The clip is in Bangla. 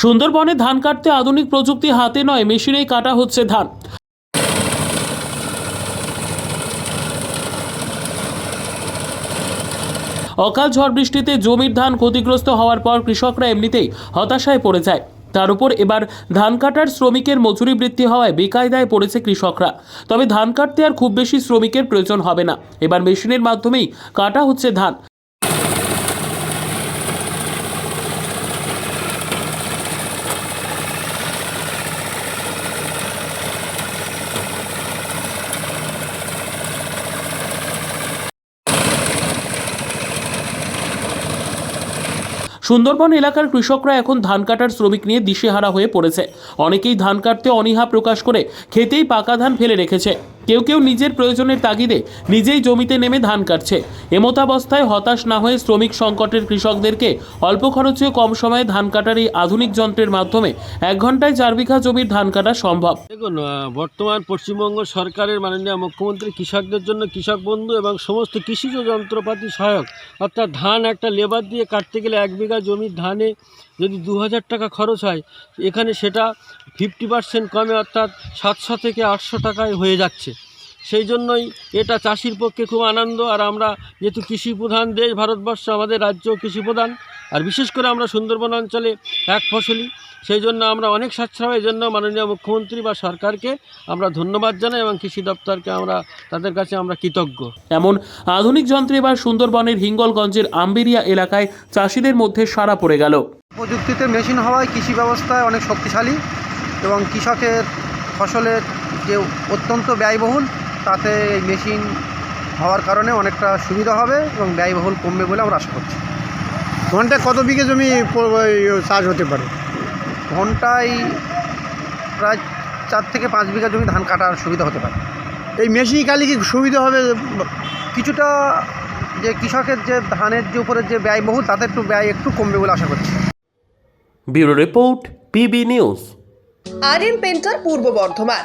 সুন্দরবনে ধান কাটতে আধুনিক প্রযুক্তি হাতে নয়, মেশিনেই কাটা হচ্ছে ধান। অকাল ঝড় বৃষ্টিতে জমির ধান ক্ষতিগ্রস্ত হওয়ার পর কৃষকরা এমনিতেই হতাশায় পড়ে যায়। তার উপর এবার ধান কাটার শ্রমিকের মজুরি বৃদ্ধি হওয়ায় বেকায়দায় পড়েছে কৃষকরা। তবে ধান কাটতে আর খুব বেশি শ্রমিকের প্রয়োজন হবে না। এবার মেশিনের মাধ্যমেই কাটা হচ্ছে ধান। সুন্দরবন এলাকার কৃষকরা এখন ধান কাটার শ্রমিক নিয়ে দিশেহারা হয়ে পড়েছে। অনেকেই ধান কাটতে অনীহা প্রকাশ করে খেতেই পাকা ধান ফেলে রেখেছে। কেউ কেউ নিজের প্রয়োজনের তাগিদে নিজেই জমিতে নেমে ধান কাটছে। এমতাবস্থায় হতাশ না হয়ে শ্রমিক সংকটের কৃষকদেরকে অল্প খরচে কম সময়ে ধান কাটার এই আধুনিক যন্ত্রের মাধ্যমে এক ঘন্টায় চার বিঘা জমির ধান কাটা সম্ভব। দেখুন বর্তমান পশ্চিমবঙ্গ সরকারের মাননীয় মুখ্যমন্ত্রী কৃষকদের জন্য কৃষক বন্ধু এবং সমস্ত কৃষিজ যন্ত্রপাতি সহায়ক। অর্থাৎ ধান একটা লেবার দিয়ে কাটতে গেলে এক বিঘা জমির ধানে যদি দু হাজার টাকা খরচ হয়, এখানে সেটা ফিফটি পার্সেন্ট কমে অর্থাৎ সাতশো থেকে আটশো টাকায় হয়ে যাচ্ছে। সেই জন্যই এটা চাষির পক্ষে খুব আনন্দ আর আমরা যেহেতু কৃষি প্রধান দেশ ভারতবর্ষ আমাদের রাজ্য কৃষি প্রধান আর বিশেষ করে আমরা সুন্দরবন অঞ্চলে এক ফসলি সেই জন্য আমরা অনেক সাশ্রয় এই জন্য মাননীয় মুখ্যমন্ত্রী বা সরকারকে আমরা ধন্যবাদ জানাই এবং কৃষি দপ্তরকে আমরা তাদের কাছে আমরা কৃতজ্ঞ। এমন আধুনিক যন্ত্রে এবার সুন্দরবনের হিঙ্গলগঞ্জের আম্বেরিয়া এলাকায় চাষিদের মধ্যে সারা পড়ে গেল। প্রযুক্তিতে মেশিন হওয়ায় কৃষি ব্যবস্থায় অনেক শক্তিশালী এবং কৃষকের ফসলের যে অত্যন্ত ব্যয়বহুল তাতে এই মেশিন হওয়ার কারণে অনেকটা সুবিধা হবে এবং ব্যয়বহুল কমবে বলে আমরা আশা করছি। ঘন্টায় কত বিঘে জমি চাষ হতে পারে? ঘন্টায় প্রায় চার থেকে পাঁচ বিঘা জমি ধান কাটার সুবিধা হতে পারে। এই মেশিন কালি কি সুবিধা হবে? কিছুটা যে কৃষকের যে ধানের যে উপরে যে ব্যয়বহুল তাতে একটু ব্যয় একটু কমবে বলে আশা করছি। Bureau report PB news. RN Painter Purba Bardhaman.